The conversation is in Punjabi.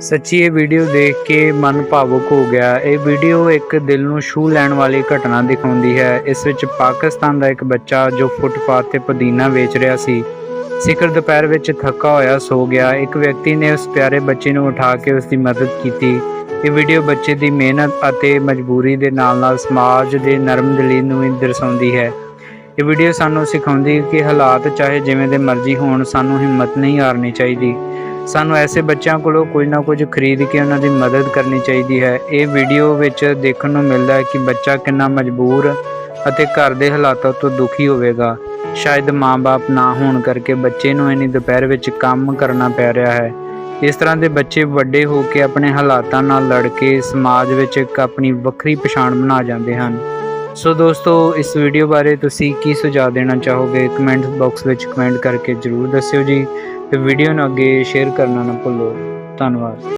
ਸੱਚੀ ਇਹ ਵੀਡੀਓ ਦੇਖ ਕੇ ਮਨ ਭਾਵੁਕ ਹੋ ਗਿਆ। ਇਹ ਵੀਡੀਓ ਇੱਕ ਦਿਲ ਨੂੰ ਛੂਹ ਲੈਣ ਵਾਲੀ ਘਟਨਾ ਦਿਖਾਉਂਦੀ ਹੈ। ਇਸ ਵਿੱਚ ਪਾਕਿਸਤਾਨ ਦਾ ਇੱਕ ਬੱਚਾ ਜੋ ਫੁੱਟਪਾਥ ਤੇ ਪੁਦੀਨਾ ਵੇਚ ਰਿਹਾ ਸੀ, ਸਿਖਰ ਦੁਪਹਿਰ ਵਿੱਚ ਥੱਕਾ ਹੋਇਆ ਸੋ ਗਿਆ। ਇੱਕ ਵਿਅਕਤੀ ਨੇ ਉਸ ਪਿਆਰੇ ਬੱਚੇ ਨੂੰ ਉਠਾ ਕੇ ਉਸ ਦੀ ਮਦਦ ਕੀਤੀ। ਇਹ ਵੀਡੀਓ ਬੱਚੇ ਦੀ ਮਿਹਨਤ ਅਤੇ ਮਜਬੂਰੀ ਦੇ ਨਾਲ-ਨਾਲ ਸਮਾਜ ਦੇ ਨਰਮ ਦਿਲੀ ਨੂੰ ਵੀ ਦਰਸਾਉਂਦੀ ਹੈ। ਇਹ ਵੀਡੀਓ ਸਾਨੂੰ ਸਿਖਾਉਂਦੀ ਹੈ ਕਿ ਹਾਲਾਤ ਚਾਹੇ ਜਿਵੇਂ ਦੇ ਮਰਜ਼ੀ ਹੋਣ, ਸਾਨੂੰ ਹਿੰਮਤ ਨਹੀਂ ਹਾਰਨੀ ਚਾਹੀਦੀ। ਸਾਨੂੰ ਐਸੇ ਬੱਚਿਆਂ ਕੋਲੋਂ ਕੁਝ ਨਾ ਕੁਝ ਖਰੀਦ ਕੇ ਉਹਨਾਂ ਦੀ ਮਦਦ ਕਰਨੀ ਚਾਹੀਦੀ ਹੈ। ਇਹ ਵੀਡੀਓ ਵਿੱਚ ਦੇਖਣ ਨੂੰ ਮਿਲਦਾ ਹੈ ਕਿ ਬੱਚਾ ਕਿੰਨਾ ਮਜਬੂਰ ਅਤੇ ਘਰ ਦੇ ਹਾਲਾਤਾਂ ਤੋਂ ਦੁਖੀ ਹੋਵੇਗਾ। ਸ਼ਾਇਦ ਮਾਂ-ਬਾਪ ਨਾ ਹੋਣ ਕਰਕੇ ਬੱਚੇ ਨੂੰ ਇਨੀ ਦੁਪਹਿਰ ਵਿੱਚ ਕੰਮ ਕਰਨਾ ਪੈ ਰਿਹਾ ਹੈ। ਇਸ ਤਰ੍ਹਾਂ ਦੇ ਬੱਚੇ ਵੱਡੇ ਹੋ ਕੇ ਆਪਣੇ ਹਾਲਾਤਾਂ ਨਾਲ ਲੜ ਕੇ ਸਮਾਜ ਵਿੱਚ ਇੱਕ ਆਪਣੀ ਵੱਖਰੀ ਪਛਾਣ ਬਣਾ ਜਾਂਦੇ ਹਨ। ਸੋ ਦੋਸਤੋ, ਇਸ ਵੀਡੀਓ ਬਾਰੇ ਤੁਸੀਂ ਕੀ ਸੁਝਾਅ ਦੇਣਾ ਚਾਹੋਗੇ? ਕਮੈਂਟ ਬਾਕਸ ਵਿੱਚ ਕਮੈਂਟ ਕਰਕੇ ਜਰੂਰ ਦੱਸਿਓ ਜੀ ਤੇ ਵੀਡੀਓ ਨੂੰ ਅੱਗੇ ਸ਼ੇਅਰ ਕਰਨਾ ਨਾ ਭੁੱਲੋ। ਧੰਨਵਾਦ।